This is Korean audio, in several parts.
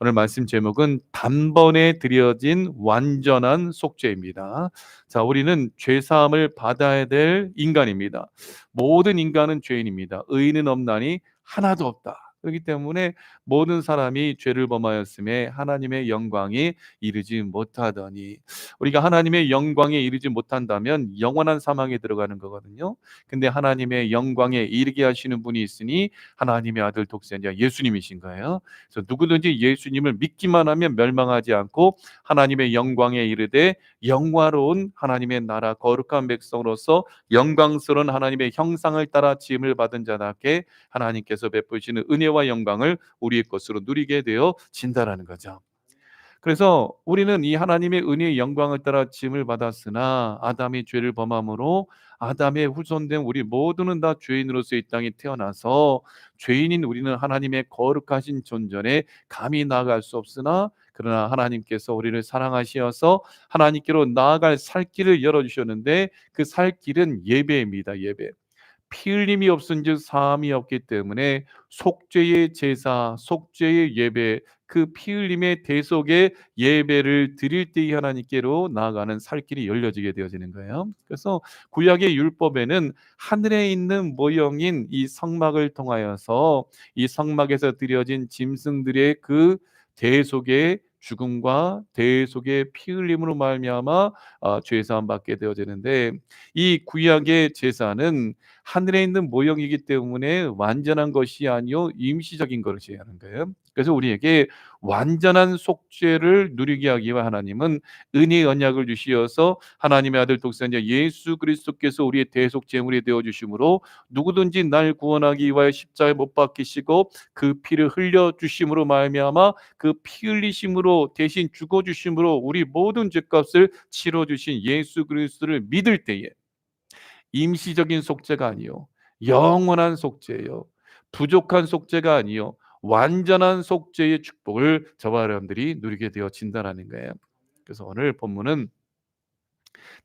오늘 말씀 제목은 단번에 드려진 완전한 속죄입니다. 자, 우리는 죄 사함을 받아야 될 인간입니다. 모든 인간은 죄인입니다. 의인은 없나니 하나도 없다. 그렇기 때문에 모든 사람이 죄를 범하였음에 하나님의 영광이 이르지 못하더니 우리가 하나님의 영광에 이르지 못한다면 영원한 사망에 들어가는 거거든요. 근데 하나님의 영광에 이르게 하시는 분이 있으니 하나님의 아들 독생자 예수님이신 거예요. 그래서 누구든지 예수님을 믿기만 하면 멸망하지 않고 하나님의 영광에 이르되 영화로운 하나님의 나라 거룩한 백성으로서 영광스러운 하나님의 형상을 따라 지음을 받은 자답게 하나님께서 베푸시는 은혜와 영광을 우리 의 것으로 누리게 되어 진다라는 거죠. 그래서 우리는 이 하나님의 은혜의 영광을 따라 짐을 받았으나 아담이 죄를 범함으로 아담의 후손된 우리 모두는 다 죄인으로서 이 땅에 태어나서 죄인인 우리는 하나님의 거룩하신 존전에 감히 나아갈 수 없으나 그러나 하나님께서 우리를 사랑하시어서 하나님께로 나아갈 살 길을 열어 주셨는데 그 살 길은 예배입니다. 예배. 피 흘림이 없은즉 사함이 없기 때문에 속죄의 제사, 속죄의 예배, 그 피 흘림의 대속의 예배를 드릴 때에 하나님께로 나아가는 살길이 열려지게 되어지는 거예요. 그래서 구약의 율법에는 하늘에 있는 모형인 이 성막을 통하여서 이 성막에서 드려진 짐승들의 그 대속의 죽음과 대속의 피 흘림으로 말미암아 어, 죄 사함 받게 되어지는데 이 구약의 제사는 하늘에 있는 모형이기 때문에 완전한 것이 아니요 임시적인 것이 하는 거예요. 그래서 우리에게 완전한 속죄를 누리게 하기 위해 하나님은 은혜의 언약을 주시어서 하나님의 아들 독생자 예수 그리스도께서 우리의 대속 제물이 되어 주심으로 누구든지 날 구원하기 위하여 십자가에 못 박히시고 그 피를 흘려 주심으로 말미암아 그 피 흘리심으로 대신 죽어 주심으로 우리 모든 죄값을 치러 주신 예수 그리스도를 믿을 때에 임시적인 속죄가 아니요 영원한 속죄요 부족한 속죄가 아니요 완전한 속죄의 축복을 저와 여러분들이 누리게 되어진다라는 거예요. 그래서 오늘 본문은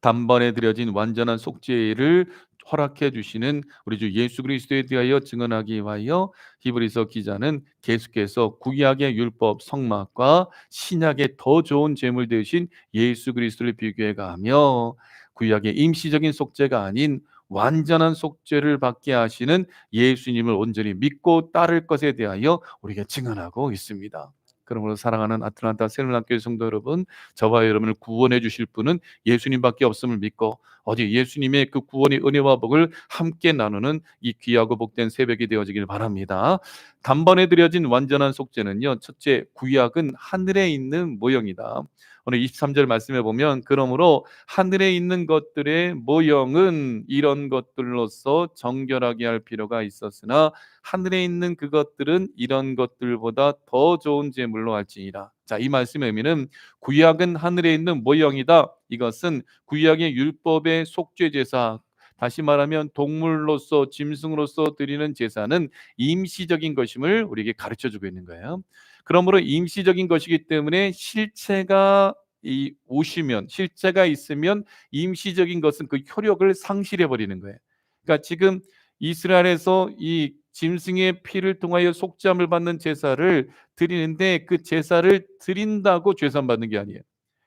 단번에 드려진 완전한 속죄를 허락해 주시는 우리 주 예수 그리스도에 대하여 증언하기 위하여 히브리서 기자는 계속해서 구약의 율법 성막과 신약의 더 좋은 제물 대신 예수 그리스도를 비교해 가며 구약의 임시적인 속죄가 아닌 완전한 속죄를 받게 하시는 예수님을 온전히 믿고 따를 것에 대하여 우리가 증언하고 있습니다. 그러므로 사랑하는 아틀란타 세르난교회 성도 여러분, 저와 여러분을 구원해 주실 분은 예수님밖에 없음을 믿고 어디 예수님의 그 구원의 은혜와 복을 함께 나누는 이 귀하고 복된 새벽이 되어지길 바랍니다. 단번에 드려진 완전한 속죄는요. 첫째, 구약은 하늘에 있는 모형이다. 오늘 23절 말씀해 보면 그러므로 하늘에 있는 것들의 모형은 이런 것들로서 정결하게 할 필요가 있었으나 하늘에 있는 그것들은 이런 것들보다 더 좋은 제물로 할지니라. 자, 이 말씀의 의미는 구약은 하늘에 있는 모형이다. 이것은 구약의 율법의 속죄 제사 다시 말하면 동물로서 짐승으로서 드리는 제사는 임시적인 것임을 우리에게 가르쳐 주고 있는 거예요. 그러므로 임시적인 것이기 때문에 실체가 이 오시면 실체가 있으면 임시적인 것은 그 효력을 상실해 버리는 거예요. 그러니까 지금 이스라엘에서 이 짐승의 피를 통하여 속죄함을 받는 제사를 드리는데 그 제사를 드린다고 죄산 받는 게 아니에요.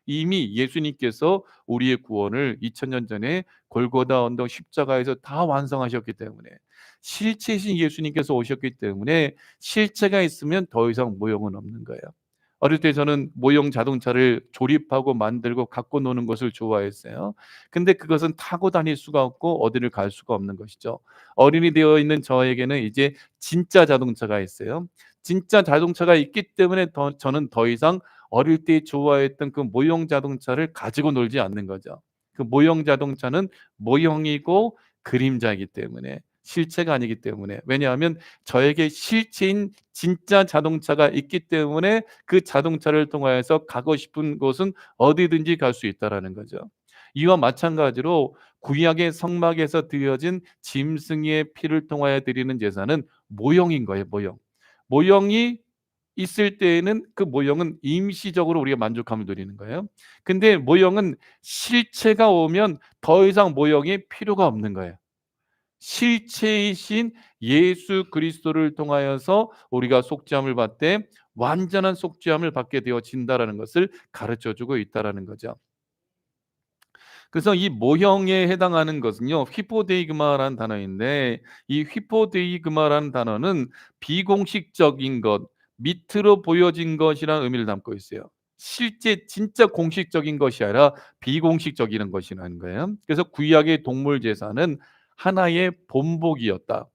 이미 예수님께서 우리의 구원을 2000년 전에 골고다 언덕 십자가에서 다 완성하셨기 때문에 실체이신 예수님께서 오셨기 때문에 실체가 있으면 더 이상 모형은 없는 거예요. 어릴 때 저는 모형 자동차를 조립하고 만들고 갖고 노는 것을 좋아했어요. 근데 그것은 타고 다닐 수가 없고 어디를 갈 수가 없는 것이죠. 어린이 되어 있는 저에게는 이제 진짜 자동차가 있어요. 진짜 자동차가 있기 때문에 더, 저는 더 이상 어릴 때 좋아했던 그 모형 자동차를 가지고 놀지 않는 거죠. 그 모형 자동차는 모형이고 그림자이기 때문에 실체가 아니기 때문에 왜냐하면 저에게 실체인 진짜 자동차가 있기 때문에 그 자동차를 통하여서 가고 싶은 곳은 어디든지 갈 수 있다라는 거죠. 이와 마찬가지로 구약의 성막에서 드려진 짐승의 피를 통하여 드리는 제사는 모형인 거예요, 모형. 모형이 있을 때에는 그 모형은 임시적으로 우리가 만족함을 누리는 거예요. 근데 모형은 실체가 오면 더 이상 모형이 필요가 없는 거예요. 실체이신 예수 그리스도를 통하여서 우리가 속죄함을 받되 완전한 속죄함을 받게 되어진다라는 것을 가르쳐 주고 있다라는 거죠. 그래서 이 모형에 해당하는 것은요. 휘포데이그마라는 단어인데 이 휘포데이그마라는 단어는 비공식적인 것, 밑으로 보여진 것이라는 의미를 담고 있어요. 실제 진짜 공식적인 것이 아니라 비공식적인 것이라는 거예요. 그래서 구약의 동물 제사는 하나의 본복이었다.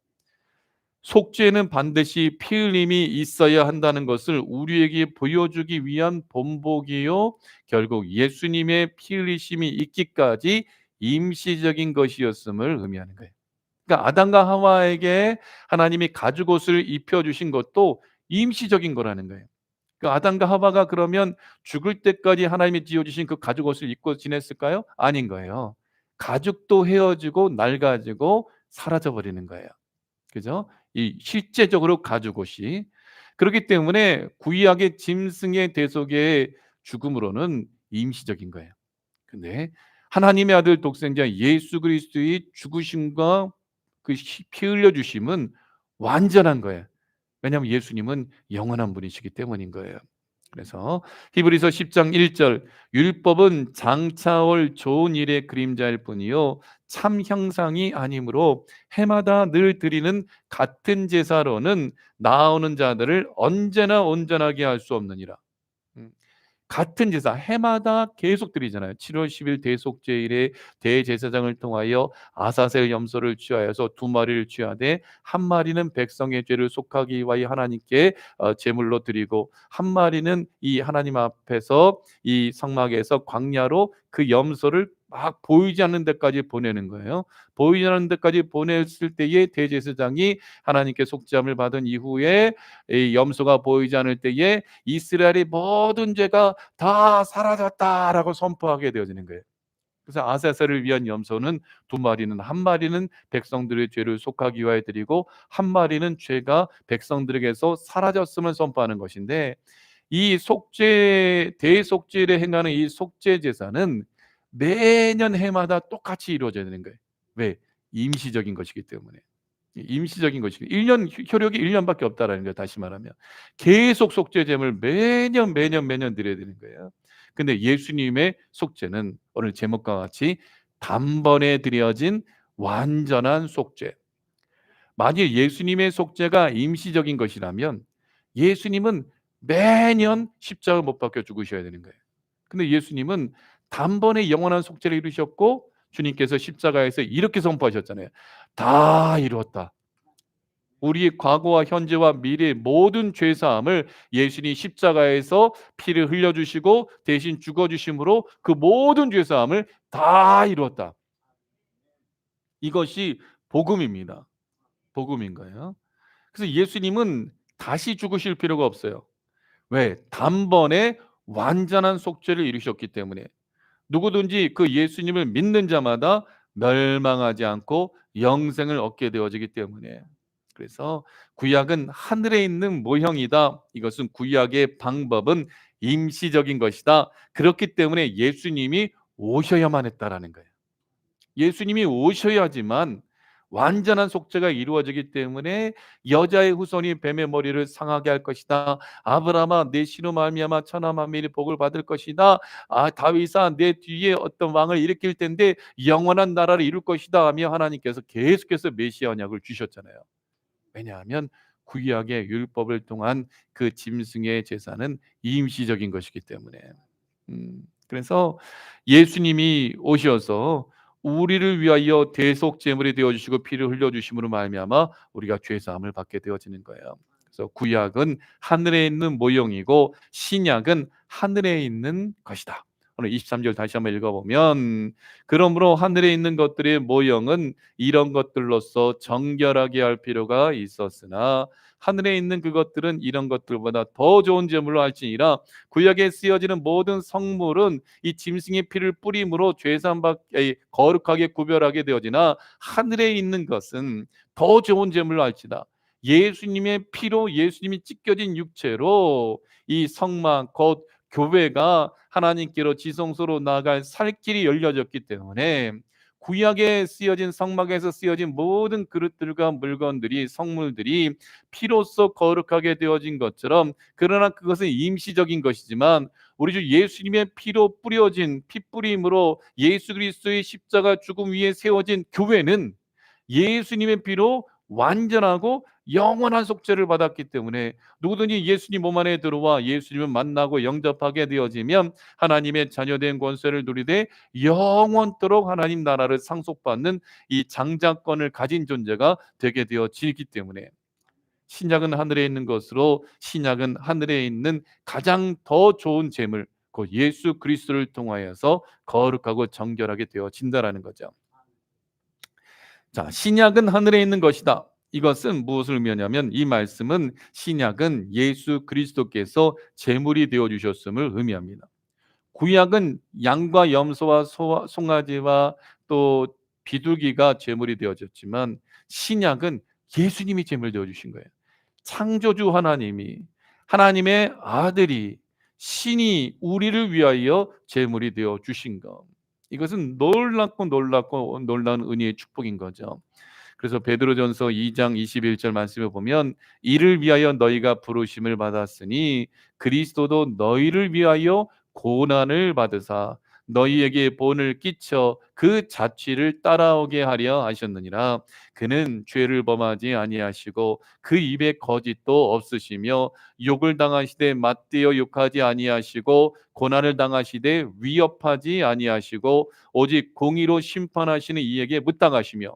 속죄는 반드시 피 흘림이 있어야 한다는 것을 우리에게 보여주기 위한 본복이요. 결국 예수님의 피 흘리심이 있기까지 임시적인 것이었음을 의미하는 거예요. 그러니까 아담과 하와에게 하나님이 가죽옷을 입혀 주신 것도 임시적인 거라는 거예요. 그 아담과 하와가 그러면 죽을 때까지 하나님이 지어 주신 그 가죽 옷을 입고 지냈을까요? 아닌 거예요. 가죽도 헤어지고 낡아지고 사라져 버리는 거예요. 그죠? 이 실제적으로 가죽 옷이 그렇기 때문에 구약의 짐승의 대속의 죽음으로는 임시적인 거예요. 근데 하나님의 아들 독생자 예수 그리스도의 죽으심과 그 피 흘려 주심은 완전한 거예요. 왜냐하면 예수님은 영원한 분이시기 때문인 거예요. 그래서 히브리서 10장 1절 율법은 장차올 좋은 일의 그림자일 뿐이요 참 형상이 아니므로 해마다 늘 드리는 같은 제사로는 나오는 자들을 언제나 온전하게 할 수 없느니라. 음. 같은 제사 해마다 계속 드리잖아요. 7월 10일 대속제일에 대제사장을 통하여 아사셀 염소를 취하여서 두 마리를 취하되 한 마리는 백성의 죄를 속하기 위하여 하나님께 어, 제물로 드리고 한 마리는 이 하나님 앞에서 이 성막에서 광야로 그 염소를 막 보이지 않는 데까지 보내는 거예요. 보이지 않는 데까지 보냈을 때에 대제사장이 하나님께 속죄함을 받은 이후에 이 염소가 보이지 않을 때에 이스라엘의 모든 죄가 다 사라졌다라고 선포하게 되어지는 거예요. 그래서 아세셀을 위한 염소는 두 마리는 한 마리는 백성들의 죄를 속하기 위하여 드리고 한 마리는 죄가 백성들에게서 사라졌음을 선포하는 것인데 이 속죄 대속죄를 행하는 이 속죄 제사는 매년 해마다 똑같이 이루어져야 되는 거예요. 왜? 임시적인 것이기 때문에. 임시적인 것이기 1년 효력이 1년밖에 없다라는 거예요. 다시 말하면 계속 속죄제물 매년 매년 매년 드려야 되는 거예요. 근데 예수님의 속죄는 오늘 제목과 같이 단번에 드려진 완전한 속죄. 만일 예수님의 속죄가 임시적인 것이라면 예수님은 매년 십자가 못 박혀 죽으셔야 되는 거예요. 근데 예수님은 단번에 영원한 속죄를 이루셨고 주님께서 십자가에서 이렇게 선포하셨잖아요. 다 이루었다. 우리 과거와 현재와 미래 모든 죄 사함을 예수님이 십자가에서 피를 흘려 주시고 대신 죽어 주심으로 그 모든 죄 사함을 다 이루었다. 이것이 복음입니다. 복음인 거예요. 그래서 예수님은 다시 죽으실 필요가 없어요. 왜? 단번에 완전한 속죄를 이루셨기 때문에 누구든지 그 예수님을 믿는 자마다 멸망하지 않고 영생을 얻게 되어지기 때문에 그래서 구약은 하늘에 있는 모형이다. 이것은 구약의 방법은 임시적인 것이다. 그렇기 때문에 예수님이 오셔야만 했다라는 거예요. 예수님이 오셔야지만 완전한 속죄가 이루어지기 때문에 여자의 후손이 뱀의 머리를 상하게 할 것이다. 아브라함아 내 신우 말미암아 천하 만민이 복을 받을 것이다. 아 다윗아 내 뒤에 어떤 왕을 일으킬 텐데 영원한 나라를 이룰 것이다 하며 하나님께서 계속해서 메시아 언약을 주셨잖아요. 왜냐하면 구약의 율법을 통한 그 짐승의 제사는 임시적인 것이기 때문에. 음, 그래서 예수님이 오셔서 우리를 위하여 대속 제물이 되어 주시고 피를 흘려 주심으로 말미암아 우리가 죄 사함을 받게 되어지는 거예요. 그래서 구약은 하늘에 있는 모형이고 신약은 하늘에 있는 것이다. 오늘 23절 다시 한번 읽어보면 그러므로 하늘에 있는 것들의 모형은 이런 것들로서 정결하게 할 필요가 있었으나 하늘에 있는 그것들은 이런 것들보다 더 좋은 제물로 할지니라. 구약에 쓰여지는 모든 성물은 이 짐승의 피를 뿌림으로 죄산받 거룩하게 구별하게 되어지나 하늘에 있는 것은 더 좋은 제물로 할지다 예수님의 피로 예수님이 찢겨진 육체로 이 성막 곧 교회가 하나님께로 지성소로 나갈 살 길이 열려졌기 때문에 구약에 쓰여진 성막에서 쓰여진 모든 그릇들과 물건들이 성물들이 피로써 거룩하게 되어진 것처럼 그러나 그것은 임시적인 것이지만 우리 주 예수님의 피로 뿌려진 핏뿌림으로 예수 그리스도의 십자가 죽음 위에 세워진 교회는 예수님의 피로 완전하고 영원한 속죄를 받았기 때문에 누구든지 예수님 몸 안에 들어와 예수님을 만나고 영접하게 되어지면 하나님의 자녀된 권세를 누리되 영원토록 하나님 나라를 상속받는 이 장자권을 가진 존재가 되게 되어지기 때문에 신약은 하늘에 있는 것으로 신약은 하늘에 있는 가장 더 좋은 재물 그 예수 그리스도를 통하여서 거룩하고 정결하게 되어진다라는 거죠. 자, 신약은 하늘에 있는 것이다. 이것은 무엇을 의미하냐면 이 말씀은 신약은 예수 그리스도께서 제물이 되어 주셨음을 의미합니다. 구약은 양과 염소와 소, 송아지와 또 비둘기가 제물이 되어졌지만 신약은 예수님이 제물 되어 주신 거예요. 창조주 하나님이 하나님의 아들이 신이 우리를 위하여 제물이 되어 주신 것. 이것은 놀랍고 놀랍고 놀라운 은혜의 축복인 거죠. 그래서 베드로전서 2장 21절 말씀에 보면 이를 위하여 너희가 부르심을 받았으니 그리스도도 너희를 위하여 고난을 받으사 너희에게 본을 끼쳐 그 자취를 따라오게 하려 하셨느니라. 그는 죄를 범하지 아니하시고 그 입에 거짓도 없으시며 욕을 당하시되 맞대어 욕하지 아니하시고 고난을 당하시되 위협하지 아니하시고 오직 공의로 심판하시는 이에게 묻당하시며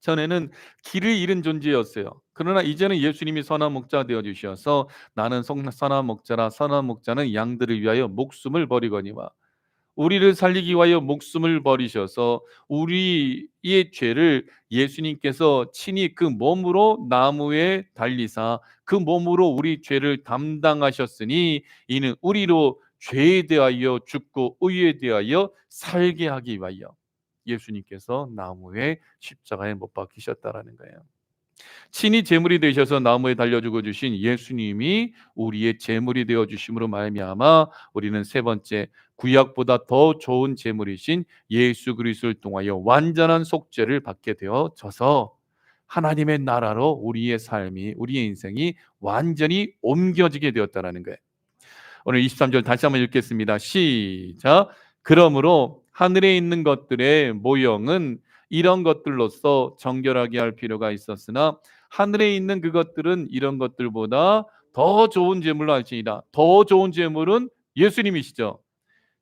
전에는 길을 잃은 존재였어요. 그러나 이제는 예수님이 선한 목자 되어 주셔서 나는 선한 목자라 선한 목자는 양들을 위하여 목숨을 버리거니와 우리를 살리기 위하여 목숨을 버리셔서 우리의 죄를 예수님께서 친히 그 몸으로 나무에 달리사 그 몸으로 우리 죄를 담당하셨으니 이는 우리로 죄에 대하여 죽고 의에 대하여 살게 하기 위하여 예수님께서 나무에 십자가에 못 박히셨다라는 거예요. 친히 제물이 되셔서 나무에 달려 죽어 주신 예수님이 우리의 제물이 되어 주심으로 말미암아 우리는 세 번째 구약보다 더 좋은 제물이신 예수 그리스도를 통하여 완전한 속죄를 받게 되어져서 하나님의 나라로 우리의 삶이 우리의 인생이 완전히 옮겨지게 되었다라는 거예요. 오늘 23절 다시 한번 읽겠습니다. 시작. 그러므로 하늘에 있는 것들의 모형은 이런 것들로서 정결하게 할 필요가 있었으나 하늘에 있는 그것들은 이런 것들보다 더 좋은 제물로 할지니라. 더 좋은 제물은 예수님이시죠.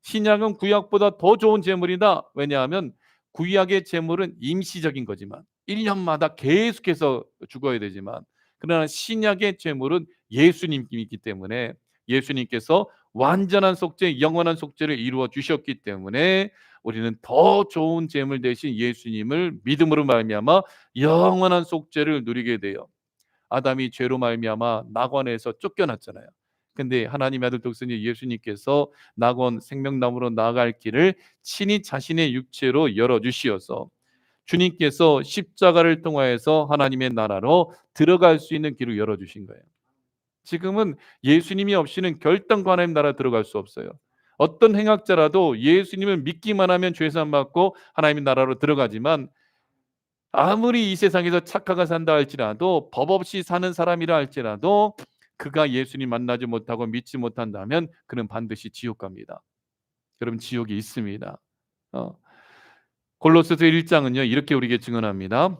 신약은 구약보다 더 좋은 제물이다. 왜냐하면 구약의 제물은 임시적인 거지만 1년마다 계속해서 죽어야 되지만 그러나 신약의 제물은 예수님이기 때문에 예수님께서 완전한 속죄, 영원한 속죄를 이루어 주셨기 때문에 우리는 더 좋은 재물 대신 예수님을 믿음으로 말미암아 영원한 속죄를 누리게 돼요. 아담이 죄로 말미암아 낙원에서 쫓겨났잖아요. 근데 하나님의 아들 독생자 예수님께서 낙원 생명나무로 나아갈 길을 친히 자신의 육체로 열어 주시어서 주님께서 십자가를 통하여서 하나님의 나라로 들어갈 수 있는 길을 열어 주신 거예요. 지금은 예수님이 없이는 결단과 하나님 나라 들어갈 수 없어요. 어떤 행악자라도 예수님을 믿기만 하면 죄산 받고 하나님의 나라로 들어가지만 아무리 이 세상에서 착하가 산다 할지라도 법 없이 사는 사람이라 할지라도 그가 예수님 만나지 못하고 믿지 못한다면 그는 반드시 지옥 갑니다. 여러분 지옥이 있습니다. 어. 골로새서 1장은요 이렇게 우리에게 증언합니다.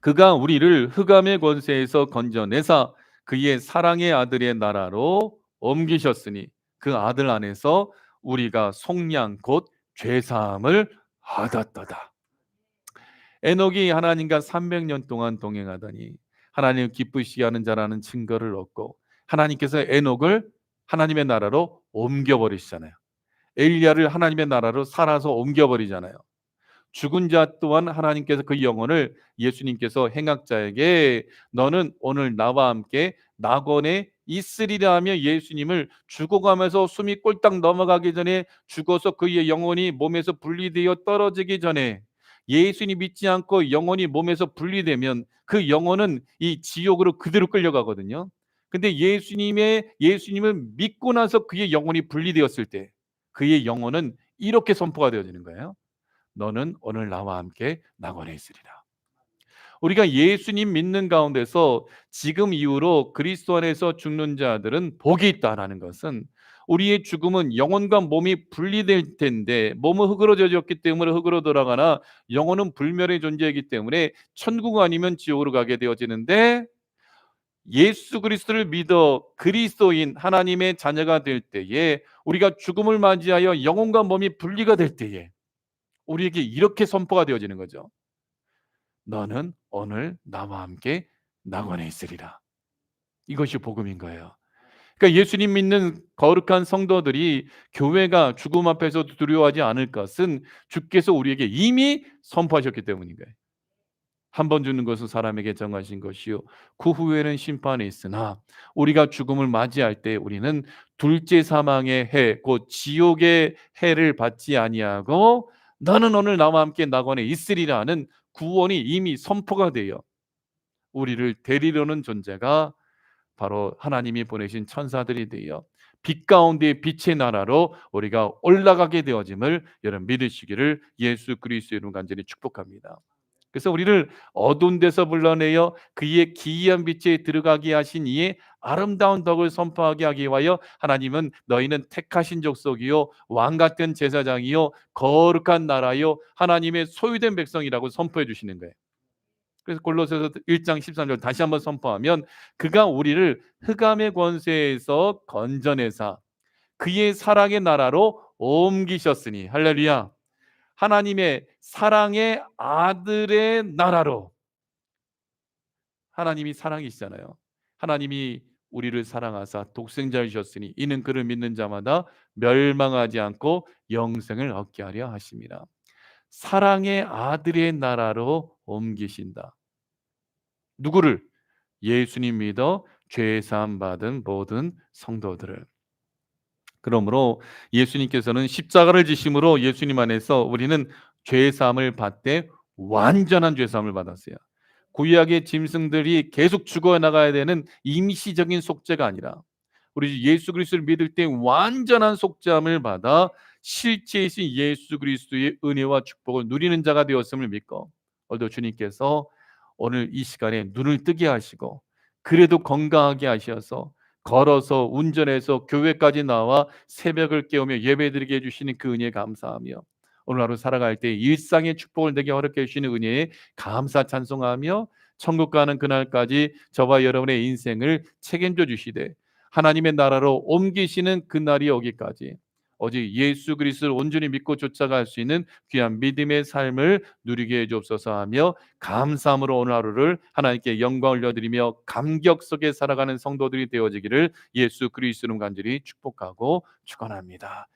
그가 우리를 흑암의 권세에서 건져내사 그의 사랑의 아들의 나라로 옮기셨으니 그 아들 안에서 우리가 속량 곧 죄사함을 얻었도다. 에녹이 하나님과 300년 동안 동행하더니 하나님 기쁘시게 하는 자라는 증거를 얻고 하나님께서 에녹을 하나님의 나라로 옮겨 버리시잖아요. 엘리야를 하나님의 나라로 살아서 옮겨 버리잖아요. 죽은 자 또한 하나님께서 그 영혼을 예수님께서 행악자에게 너는 오늘 나와 함께 낙원에 있으리라 하며 예수님을 죽어가면서 숨이 꼴딱 넘어가기 전에 죽어서 그의 영혼이 몸에서 분리되어 떨어지기 전에 예수님 믿지 않고 영혼이 몸에서 분리되면 그 영혼은 이 지옥으로 그대로 끌려가거든요. 근데 예수님의 예수님을 믿고 나서 그의 영혼이 분리되었을 때 그의 영혼은 이렇게 선포가 되어지는 거예요. 너는 오늘 나와 함께 낙원에 있으리라. 우리가 예수님 믿는 가운데서 지금 이후로 그리스도 안에서 죽는 자들은 복이 있다라는 것은 우리의 죽음은 영혼과 몸이 분리될 텐데 몸은 흙으로 져졌기 때문에 흙으로 돌아가나 영혼은 불멸의 존재이기 때문에 천국 아니면 지옥으로 가게 되어지는데 예수 그리스도를 믿어 그리스도인 하나님의 자녀가 될 때에 우리가 죽음을 맞이하여 영혼과 몸이 분리가 될 때에 우리에게 이렇게 선포가 되어지는 거죠. 너는 오늘 나와 함께 낙원에 있으리라. 이것이 복음인 거예요. 그러니까 예수님 믿는 거룩한 성도들이 교회가 죽음 앞에서 두려워하지 않을 것은 주께서 우리에게 이미 선포하셨기 때문인 거예요. 한번 주는 것은 사람에게 정하신 것이요 그 후에는 심판이 있으나 우리가 죽음을 맞이할 때 우리는 둘째 사망의 해, 곧 지옥의 해를 받지 아니하고 너는 오늘 나와 함께 낙원에 있으리라는 구원이 이미 선포가 되어 우리를 데리려는 존재가 바로 하나님이 보내신 천사들이 되어 빛 가운데 빛의 나라로 우리가 올라가게 되어짐을 여러분 믿으시기를 예수 그리스도의 이름 간절히 축복합니다. 그래서 우리를 어두운 데서 불러내어 그의 기이한 빛에 들어가게 하신 이의 아름다운 덕을 선포하게 하기 위하여 하나님은 너희는 택하신 족속이요 왕 같은 제사장이요 거룩한 나라요 하나님의 소유된 백성이라고 선포해 주시는 거예요. 그래서 골로새서 1장 13절 다시 한번 선포하면 그가 우리를 흑암의 권세에서 건져내사 그의 사랑의 나라로 옮기셨으니 할렐루야. 하나님의 사랑의 아들의 나라로 하나님이 사랑이시잖아요. 하나님이 우리를 사랑하사 독생자를 주셨으니 이는 그를 믿는 자마다 멸망하지 않고 영생을 얻게 하려 하십니다. 사랑의 아들의 나라로 옮기신다. 누구를? 예수님 믿어 죄 사함 받은 모든 성도들을. 그러므로 예수님께서는 십자가를 지심으로 예수님 안에서 우리는 죄 사함을 받되 완전한 죄 사함을 받았어요. 구약의 짐승들이 계속 죽어 나가야 되는 임시적인 속죄가 아니라 우리 예수 그리스도를 믿을 때 완전한 속죄함을 받아 실제이신 예수 그리스도의 은혜와 축복을 누리는 자가 되었음을 믿고 오늘도 주님께서 오늘 이 시간에 눈을 뜨게 하시고 그래도 건강하게 하셔서 걸어서 운전해서 교회까지 나와 새벽을 깨우며 예배드리게 해주시는 그 은혜에 감사하며 오늘 하루 살아갈 때 일상의 축복을 내게 허락해 주시는 은혜에 감사 찬송하며 천국 가는 그날까지 저와 여러분의 인생을 책임져 주시되 하나님의 나라로 옮기시는 그날이 오기까지 오직 예수 그리스도를 온전히 믿고 쫓아갈 수 있는 귀한 믿음의 삶을 누리게 해 주옵소서 하며 감사함으로 오늘 하루를 하나님께 영광 올려드리며 감격 속에 살아가는 성도들이 되어지기를 예수 그리스도는 간절히 축복하고 축원합니다.